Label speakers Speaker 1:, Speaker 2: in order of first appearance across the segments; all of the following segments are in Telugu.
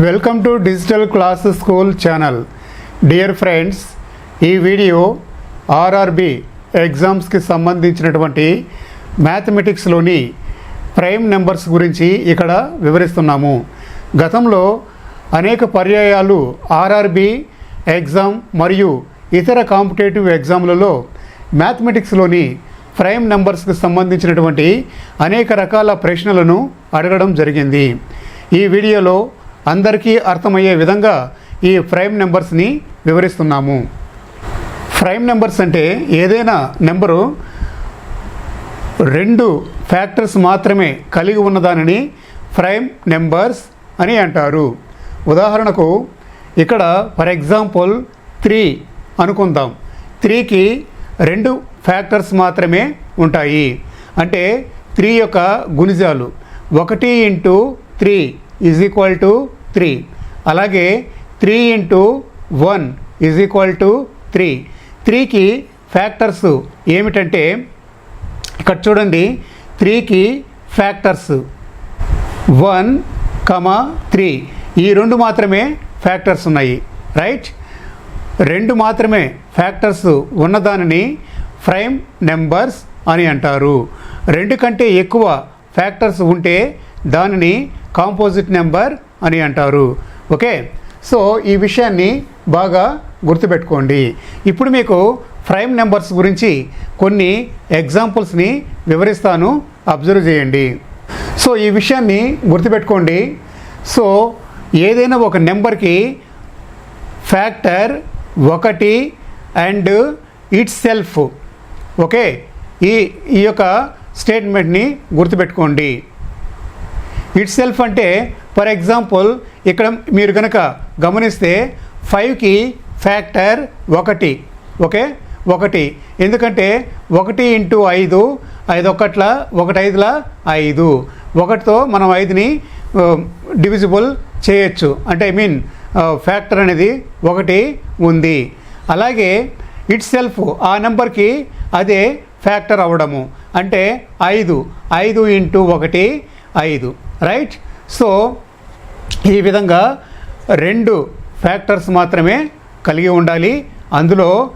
Speaker 1: Welcome to digital class school channel. Dear friends ఈ వీడియో ఆర్ఆర్బి ఎగ్జామ్స్కి సంబంధించినటువంటి మ్యాథమెటిక్స్లోని ప్రైమ్ నెంబర్స్ గురించి ఇక్కడ వివరిస్తున్నాము. గతంలో అనేక పర్యాయాలు ఆర్ఆర్బి ఎగ్జామ్ మరియు ఇతర కాంపిటేటివ్ ఎగ్జామ్లలో మ్యాథమెటిక్స్లోని ప్రైమ్ నెంబర్స్కి సంబంధించినటువంటి అనేక రకాల ప్రశ్నలను అడగడం జరిగింది. ఈ వీడియోలో అందరికీ అర్థమయ్యే విధంగా ఈ ప్రైమ్ నెంబర్స్ని వివరిస్తున్నాము. ప్రైమ్ నెంబర్స్ అంటే ఏదైనా నెంబరు రెండు ఫ్యాక్టర్స్ మాత్రమే కలిగి ఉన్నదానిని ప్రైమ్ నెంబర్స్ అని అంటారు. ఉదాహరణకు ఇక్కడ ఫర్ ఎగ్జాంపుల్ త్రీ అనుకుందాం. త్రీకి రెండు ఫ్యాక్టర్స్ మాత్రమే ఉంటాయి. అంటే త్రీ యొక్క గుణిజాలు. ఒకటి into three is equal to three అలాగే three into one is equal to three త్రీకి ఫ్యాక్టర్స్ ఏమిటంటే ఇక్కడ చూడండి త్రీకి ఫ్యాక్టర్స్ వన్ కమా త్రీ ఈ రెండు మాత్రమే ఫ్యాక్టర్స్ ఉన్నాయి రైట్ రెండు మాత్రమే ఫ్యాక్టర్స్ ఉన్నదానిని ప్రైమ్ నెంబర్స్ అని అంటారు. రెండు కంటే ఎక్కువ ఫ్యాక్టర్స్ ఉంటే దానిని కాంపోజిట్ నెంబర్ అని అంటారు. ఓకే? సో ఈ విషయాన్ని బాగా గుర్తుపెట్టుకోండి. ఇప్పుడు మీకు ప్రైమ్ నెంబర్స్ గురించి కొన్ని ఎగ్జాంపుల్స్ని వివరిస్తాను. అబ్జర్వ్ చేయండి. సో ఈ విషయాన్ని గుర్తుపెట్టుకోండి. సో ఏదైనా ఒక నెంబర్కి ఫ్యాక్టర్ ఒకటి అండ్ ఇట్ సెల్ఫ్. ఓకే? ఈ ఈ యొక్క స్టేట్మెంట్ని గుర్తుపెట్టుకోండి. ఇట్ సెల్ఫ్ అంటే ఫర్ ఎగ్జాంపుల్ ఇక్కడ మీరు కనుక గమనిస్తే ఫైవ్కి ఫ్యాక్టర్ ఒకటి ఓకే ఒకటి. ఎందుకంటే ఒకటి ఇంటూ ఐదు ఐదు ఒకట్ల ఒకటి ఐదుల ఐదు. ఒకటితో మనం ఐదుని డివిజిబుల్ చేయొచ్చు. అంటే ఐ మీన్ ఫ్యాక్టర్ అనేది ఒకటి ఉంది. అలాగే ఇట్ సెల్ఫ్ ఆ నెంబర్కి అదే ఫ్యాక్టర్ అవ్వడము అంటే ఐదు. ఐదు ఇంటూ ఒకటి ఐదు రైట్ సో ఈ విధంగా రెండు ఫ్యాక్టర్స్ మాత్రమే కలిగి ఉండాలి. అందులో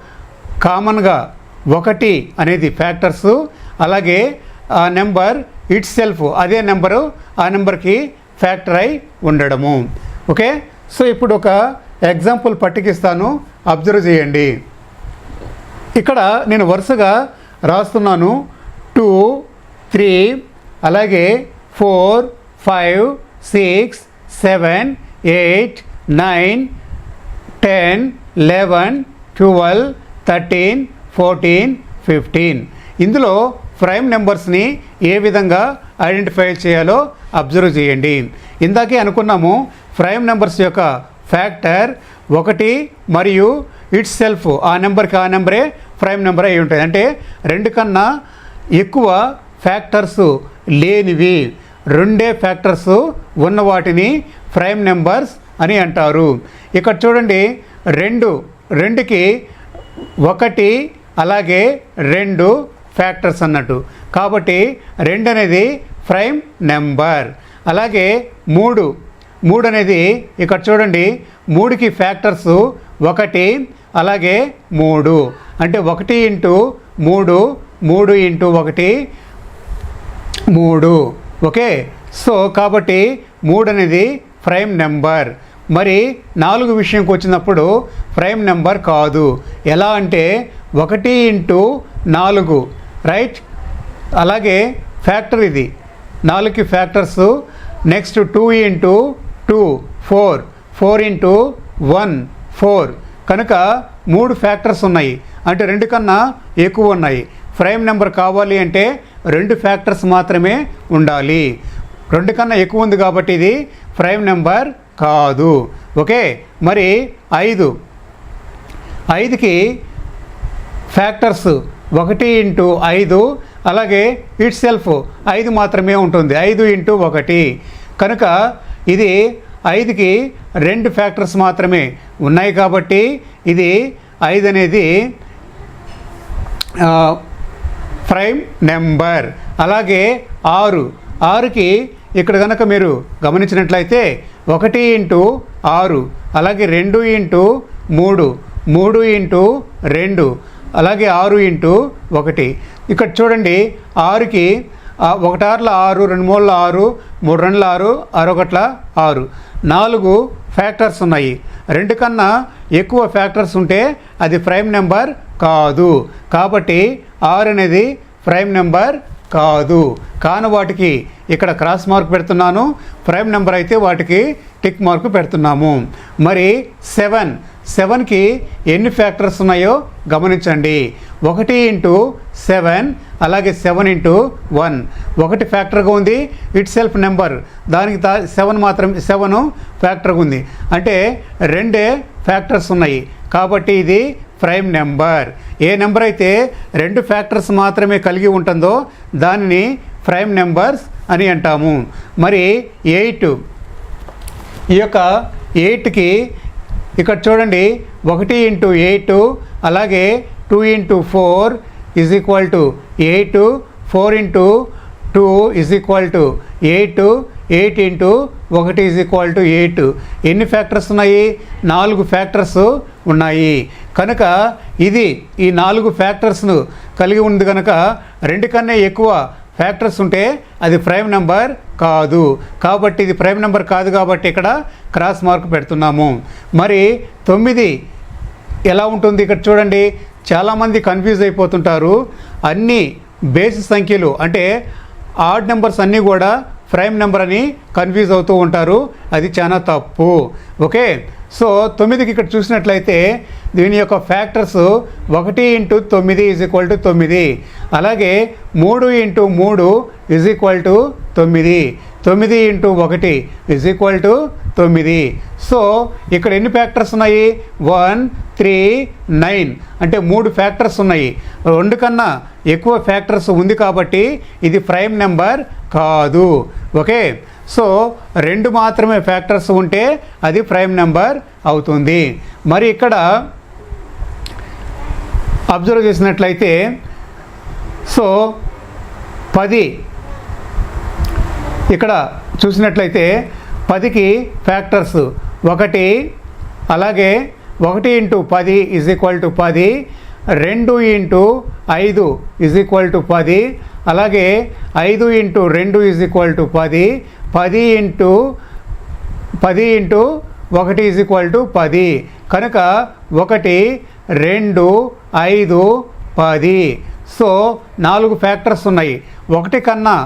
Speaker 1: కామన్గా ఒకటి అనేది ఫ్యాక్టర్స్ అలాగే ఆ నెంబర్ ఇట్ సెల్ఫ్ అదే నెంబరు ఆ నెంబర్కి ఫ్యాక్టర్ అయి ఉండడము. ఓకే సో ఇప్పుడు ఒక ఎగ్జాంపుల్ పట్టికిస్తాను. అబ్జర్వ్ చేయండి. ఇక్కడ నేను వరుసగా రాస్తున్నాను. టూ త్రీ అలాగే four five six seven eight nine ten eleven twelve thirteen fourteen fifteen. ఇందులో ప్రైమ్ నెంబర్స్ని ఏ విధంగా ఐడెంటిఫై చేయాలో అబ్జర్వ్ చేయండి. ఇందాకే అనుకున్నాము ప్రైమ్ నెంబర్స్ యొక్క ఫ్యాక్టర్ ఒకటి మరియు ఇట్ సెల్ఫ్ ఆ నెంబర్కి ఆ నెంబరే ప్రైమ్ నెంబర్ అయి ఉంటుంది. అంటే రెండు కన్నా ఎక్కువ ఫ్యాక్టర్స్ లేనివి. రెండే ఫ్యాక్టర్స్ ఉన్న వాటిని ప్రైమ్ నెంబర్స్ అని అంటారు. ఇక్కడ చూడండి రెండు రెండుకి ఒకటి అలాగే రెండు ఫ్యాక్టర్స్ అన్నట్టు. కాబట్టి రెండు అనేది ప్రైమ్ నెంబర్. అలాగే మూడు మూడు అనేది ఇక్కడ చూడండి మూడుకి ఫ్యాక్టర్స్ ఒకటి అలాగే మూడు. అంటే ఒకటి ఇంటూ మూడు మూడు ఇంటూ ఒకటి మూడు. ఓకే? సో కాబట్టి మూడు అనేది ప్రైమ్ నెంబర్. మరి నాలుగు విషయంకి వచ్చినప్పుడు ప్రైమ్ నెంబర్ కాదు. ఎలా అంటే ఒకటి ఇంటూ నాలుగు రైట్? అలాగే ఫ్యాక్టర్ ఇది. నాలుగుకి factors next two into two four. Four into one four. కనుక మూడు ఫ్యాక్టర్స్ ఉన్నాయి. అంటే రెండు కన్నా ఎక్కువ ఉన్నాయి. ప్రైమ్ నెంబర్ కావాలి అంటే రెండు ఫ్యాక్టర్స్ మాత్రమే ఉండాలి. రెండు కన్నా ఎక్కువ ఉంది కాబట్టి ఇది ప్రైమ్ నెంబర్ కాదు. ఓకే? మరి ఐదు. ఐదుకి ఫ్యాక్టర్స్ ఒకటి ఇంటూ ఐదు అలాగే ఇట్ సెల్ఫ్ ఐదు మాత్రమే ఉంటుంది. ఐదు ఇంటూ ఒకటి. కనుక ఇది ఐదుకి రెండు ఫ్యాక్టర్స్ మాత్రమే ఉన్నాయి కాబట్టి ఇది ఐదు అనేది ప్రైమ్ నెంబర్. అలాగే ఆరు. ఆరుకి ఇక్కడ కనుక మీరు గమనించినట్లయితే ఒకటి ఇంటూ ఆరు అలాగే రెండు ఇంటూ మూడు మూడు ఇంటూ రెండు అలాగే ఆరు ఇంటూ ఒకటి. ఇక్కడ చూడండి ఆరుకి ఒకటార్ల ఆరు రెండు మూడుల ఆరు మూడు రెండుల ఆరు అరొకట్ల ఆరు. నాలుగు ఫ్యాక్టర్స్ ఉన్నాయి. రెండు కన్నా ఎక్కువ ఫ్యాక్టర్స్ ఉంటే అది ప్రైమ్ నెంబర్ కాదు. కాబట్టి ఆరు అనేది ప్రైమ్ నెంబర్ కాదు. కాని వాటికి ఇక్కడ క్రాస్ మార్క్ పెడుతున్నాను. ప్రైమ్ నెంబర్ అయితే వాటికి టిక్ మార్క్ పెడుతున్నాము. మరి సెవెన్. సెవెన్కి ఎన్ని ఫ్యాక్టర్స్ ఉన్నాయో గమనించండి. ఒకటి ఇంటూ సెవెన్ అలాగే సెవెన్ ఇంటూ వన్. ఒకటి ఫ్యాక్టర్గా ఉంది ఇట్ సెల్ఫ్ నెంబర్. దానికి దా సెవెన్ మాత్రం సెవెన్ ఫ్యాక్టర్గా ఉంది. అంటే రెండే ఫ్యాక్టర్స్ ఉన్నాయి. కాబట్టి ఇది ప్రైమ్ నెంబర్. ఏ నెంబర్ అయితే రెండు ఫ్యాక్టర్స్ మాత్రమే కలిగి ఉంటుందో దానిని ప్రైమ్ నెంబర్స్ అని అంటాము. మరి ఎయిట్ ఈ యొక్క ఎయిట్కి ఇక్కడ చూడండి ఒకటి ఇంటూ ఎయిట్ అలాగే two into four is equal to eight four into two is equal to eight eight into ఒకటి ఈజ్ ఈక్వల్ టు ఎయిట్. ఎన్ని ఫ్యాక్టర్స్ ఉన్నాయి? నాలుగు ఫ్యాక్టర్స్ ఉన్నాయి. కనుక ఇది ఈ నాలుగు ఫ్యాక్టర్స్ను కలిగి ఉంది కనుక రెండు కన్నా ఎక్కువ ఫ్యాక్టర్స్ ఉంటే అది ప్రైమ్ నెంబర్ కాదు. కాబట్టి ఇది ప్రైమ్ నెంబర్ కాదు కాబట్టి ఇక్కడ క్రాస్ మార్క్ పెడుతున్నాము. మరి తొమ్మిది ఎలా ఉంటుంది ఇక్కడ చూడండి. చాలామంది కన్ఫ్యూజ్ అయిపోతుంటారు. అన్ని బేసి సంఖ్యలు అంటే ఆడ్ నెంబర్స్ అన్నీ కూడా ప్రైమ్ నెంబర్ అని కన్ఫ్యూజ్ అవుతూ ఉంటారు. అది చాలా తప్పు. ఓకే? సో తొమ్మిదికి ఇక్కడ చూసినట్లయితే దీని యొక్క ఫ్యాక్టర్స్ ఒకటి ఇంటూ తొమ్మిది ఈజ్ ఈక్వల్ టు తొమ్మిది. అలాగే మూడు ఇంటూ మూడు ఈజ్ ఈక్వల్ టు తొమ్మిది. తొమ్మిది ఇంటూ ఒకటి ఈజ్ ఈక్వల్ టు తొమ్మిది. సో ఇక్కడ ఎన్ని ఫ్యాక్టర్స్ ఉన్నాయి? One three nine. అంటే మూడు ఫ్యాక్టర్స్ ఉన్నాయి. రెండు కన్నా ఎక్కువ ఫ్యాక్టర్స్ ఉంది కాబట్టి ఇది ప్రైమ్ నెంబర్ కాదు. ఓకే? సో రెండు మాత్రమే ఫ్యాక్టర్స్ ఉంటే అది ప్రైమ్ నెంబర్ అవుతుంది. మరి ఇక్కడ అబ్జర్వ్ చేసినట్లయితే సో పది ఇక్కడ చూసినట్లయితే పదికి ఫ్యాక్టర్స్ ఒకటి అలాగే ఒకటి ఇంటూ పది ఇజ్ ఈక్వల్ టు పది రెండు ఇంటూ ఐదు ఇజ్ ఈక్వల్ టు పది అలాగే ఐదు ఇంటూ రెండు ఇజ్ ఈక్వల్ టు పది పది ఇంటూ పది ఇంటూ ఒకటి ఈజ్ ఈక్వల్ టు పది. కనుక ఒకటి రెండు ఐదు పది. సో నాలుగు ఫ్యాక్టర్స్ ఉన్నాయి. ఒకటి కన్నా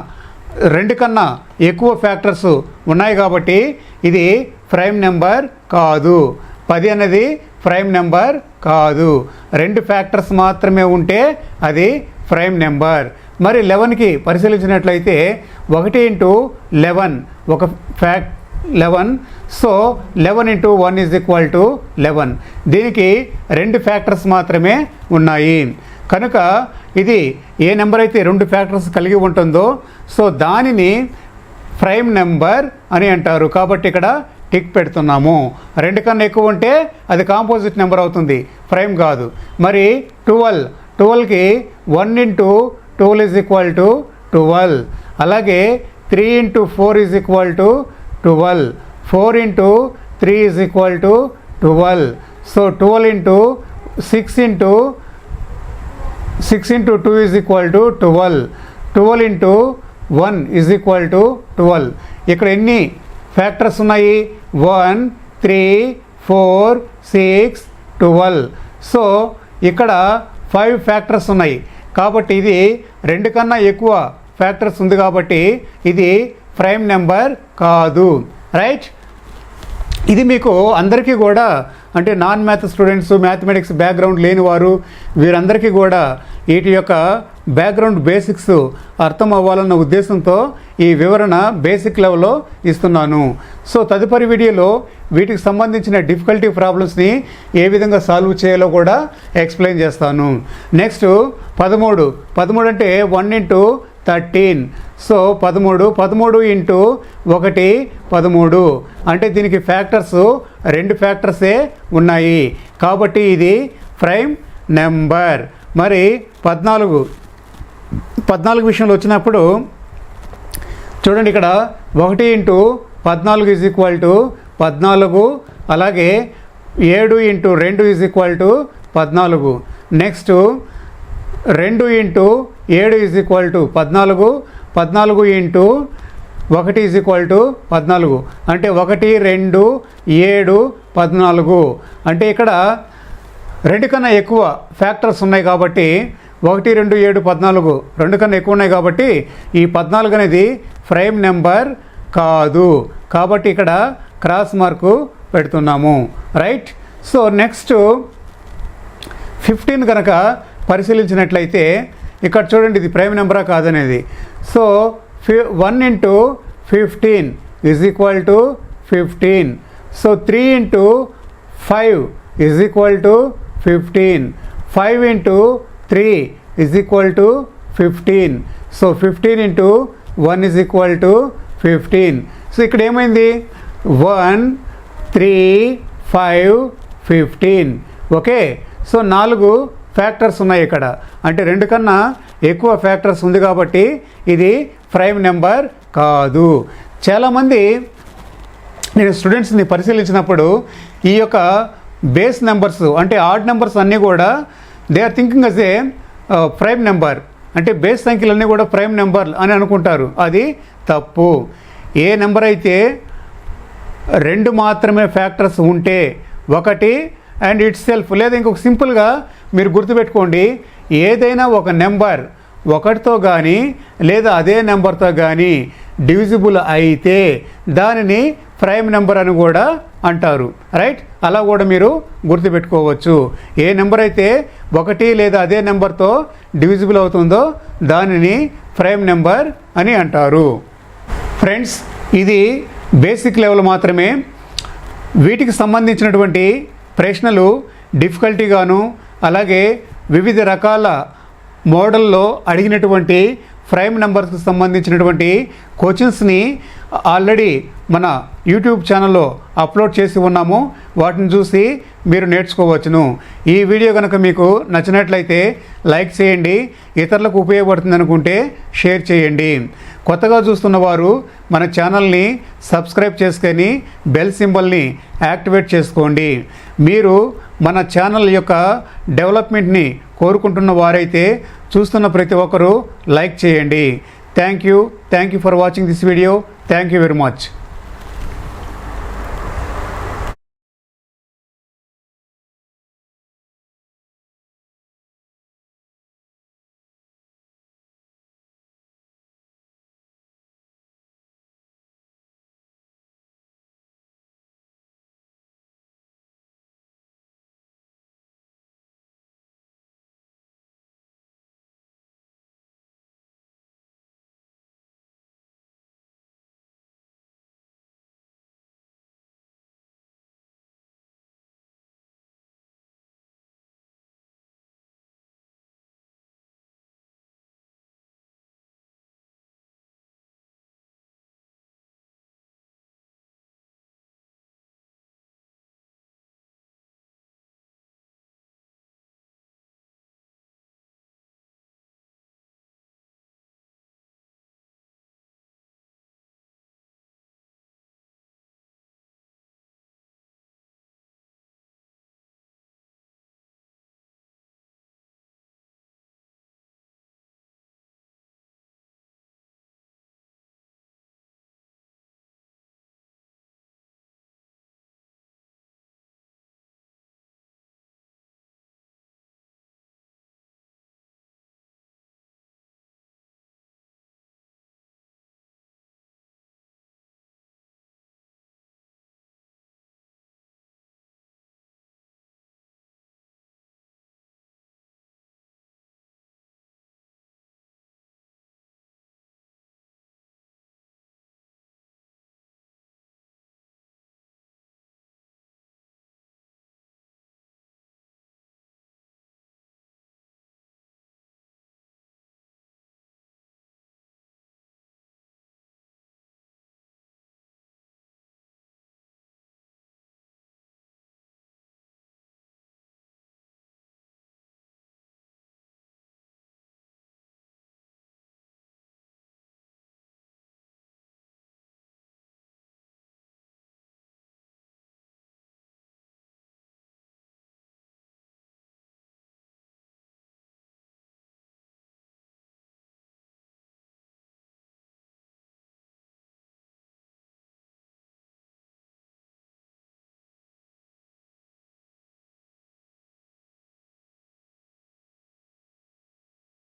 Speaker 1: రెండు కన్నా ఎక్కువ ఫ్యాక్టర్స్ ఉన్నాయి కాబట్టి ఇది ప్రైమ్ నెంబర్ కాదు. పది అనేది ప్రైమ్ నెంబర్ కాదు. రెండు ఫ్యాక్టర్స్ మాత్రమే ఉంటే అది ప్రైమ్ నెంబర్ మరి లెవెన్కి పరిశీలించినట్లయితే ఒకటి ఇంటూ లెవెన్ ఒక fact eleven. So eleven into one is equal to eleven. దీనికి రెండు ఫ్యాక్టర్స్ మాత్రమే ఉన్నాయి. కనుక ఇది ఏ నెంబర్ అయితే రెండు ఫ్యాక్టర్స్ కలిగి ఉంటుందో సో దానిని ప్రైమ్ నెంబర్ అని అంటారు. కాబట్టి ఇక్కడ టిక్ పెడుతున్నాము. రెండు కన్నా ఎక్కువ ఉంటే అది కాంపోజిట్ నెంబర్ అవుతుంది. ప్రైమ్ కాదు. మరి ట్వెల్వ్ ట్వెల్వ్కి one into twelve is equal to twelve అలాగే three into four is equal to twelve four into three is equal to twelve so twelve into six into six into two is equal to twelve twelve into one is equal to twelve ఇక్కడ ఎన్ని ఫ్యాక్టర్స్ ఉన్నాయి? One three four six twelve so ఇక్కడ ఫైవ్ ఫ్యాక్టర్స్ ఉన్నాయి. కాబట్టి ఇది రెండు కన్నా ఎక్కువ ఫ్యాక్టర్స్ ఉంది కాబట్టి ఇది ప్రైమ్ నెంబర్ కాదు. రైట్ ఇది మీకు అందరికీ కూడా అంటే non math students mathematics background లేని వారు వీరందరికీ కూడా వీటి యొక్క బ్యాక్గ్రౌండ్ బేసిక్స్ అర్థం అవ్వాలన్న ఉద్దేశంతో ఈ వివరణ బేసిక్ లెవెల్లో ఇస్తున్నాను. సో తదుపరి వీడియోలో వీటికి సంబంధించిన డిఫికల్టీ ప్రాబ్లమ్స్ని ఏ విధంగా సాల్వ్ చేయాలో కూడా ఎక్స్ప్లెయిన్ చేస్తాను. నెక్స్ట్ పదమూడు. పదమూడు అంటే వన్ ఇంటూ థర్టీన్ సో పదమూడు. పదమూడు ఇంటూ ఒకటి పదమూడు. అంటే దీనికి ఫ్యాక్టర్స్ రెండు ఫ్యాక్టర్సే ఉన్నాయి. కాబట్టి ఇది ప్రైమ్ నెంబర్ మరి పద్నాలుగు. పద్నాలుగు విషయంలో వచ్చినప్పుడు చూడండి ఇక్కడ ఒకటి ఇంటూ పద్నాలుగు ఈజ్ ఈక్వల్ టు పద్నాలుగు అలాగే ఏడు ఇంటూ రెండు ఈజ్ ఈక్వల్ టు పద్నాలుగు. నెక్స్ట్ రెండు ఇంటూ ఏడు ఈజ్ ఈక్వల్ టు పద్నాలుగు పద్నాలుగు ఇంటూ ఒకటి ఈజ్ ఈక్వల్ టు పద్నాలుగు. అంటే ఒకటి రెండు ఏడు పద్నాలుగు. అంటే ఇక్కడ రెండు కన్నా ఎక్కువ ఫ్యాక్టర్స్ ఉన్నాయి కాబట్టి ఒకటి రెండు ఏడు పద్నాలుగు రెండు కన్నా ఎక్కువ ఉన్నాయి కాబట్టి ఈ పద్నాలుగు అనేది ప్రైమ్ నెంబర్ కాదు. కాబట్టి ఇక్కడ క్రాస్ మార్కు పెడుతున్నాము. రైట్? సో నెక్స్ట్ ఫిఫ్టీన్ కనుక పరిశీలించినట్లయితే ఇక్కడ చూడండి ఇది ప్రైమ్ నెంబరా కాదనేది. సో ఫి one into fifteen is equal to fifteen. So three into five is equal to fifteen. Five into three is equal to fifteen. So fifteen into one is equal to fifteen. So ఇక్కడ ఏమైంది one three five fifteen. Okay? So నాలుగు ఫ్యాక్టర్స్ ఉన్నాయి ఇక్కడ. అంటే రెండు కన్నా ఎక్కువ ఫ్యాక్టర్స్ ఉంది కాబట్టి ఇది ప్రైమ్ నెంబర్ కాదు. చాలామంది నేను స్టూడెంట్స్ని పరిశీలించినప్పుడు ఈ యొక్క బేస్ నెంబర్స్ అంటే ఆడ్ నెంబర్స్ అన్నీ కూడా they are thinking as a prime number అంటే బేస్ సంఖ్యలన్నీ కూడా ప్రైమ్ నెంబర్ అని అనుకుంటారు. అది తప్పు. ఏ నెంబర్ అయితే రెండు మాత్రమే ఫ్యాక్టర్స్ ఉంటే ఒకటి అండ్ ఇట్ సెల్ఫ్. లేదా ఇంకొక సింపుల్గా మీరు గుర్తుపెట్టుకోండి ఏదైనా ఒక నెంబర్ ఒకటితో కానీ లేదా అదే నెంబర్తో కానీ డివిజిబుల్ అయితే దానిని ప్రైమ్ నెంబర్ అని కూడా అంటారు. రైట్? అలా కూడా మీరు గుర్తుపెట్టుకోవచ్చు. ఏ నెంబర్ అయితే ఒకటి లేదా అదే నెంబర్తో డివిజిబుల్ అవుతుందో దానిని ప్రైమ్ నెంబర్ అని అంటారు. ఫ్రెండ్స్ ఇది బేసిక్ లెవెల్ మాత్రమే. వీటికి సంబంధించినటువంటి ప్రశ్నలు డిఫికల్టీగాను అలాగే వివిధ రకాల మోడల్లో అడిగినటువంటి ప్రైమ్ నెంబర్స్కి సంబంధించినటువంటి క్వశ్చన్స్ని ఆల్రెడీ మన యూట్యూబ్ ఛానల్లో అప్లోడ్ చేసి ఉన్నాము. వాటిని చూసి మీరు నేర్చుకోవచ్చును. ఈ వీడియో కనుక మీకు నచ్చినట్లయితే లైక్ చేయండి. ఇతరులకు ఉపయోగపడుతుంది అనుకుంటే షేర్ చేయండి. కొత్తగా చూస్తున్న వారు మన ఛానల్ని సబ్స్క్రైబ్ చేసుకొని బెల్ సింబల్ని యాక్టివేట్ చేసుకోండి. మీరు మన ఛానల్ యొక్క డెవలప్మెంట్ని కోరుకుంటున్న వారైతే చూస్తున్న ప్రతి ఒక్కరూ లైక్ చేయండి. Thank you thank you for watching this video thank you very much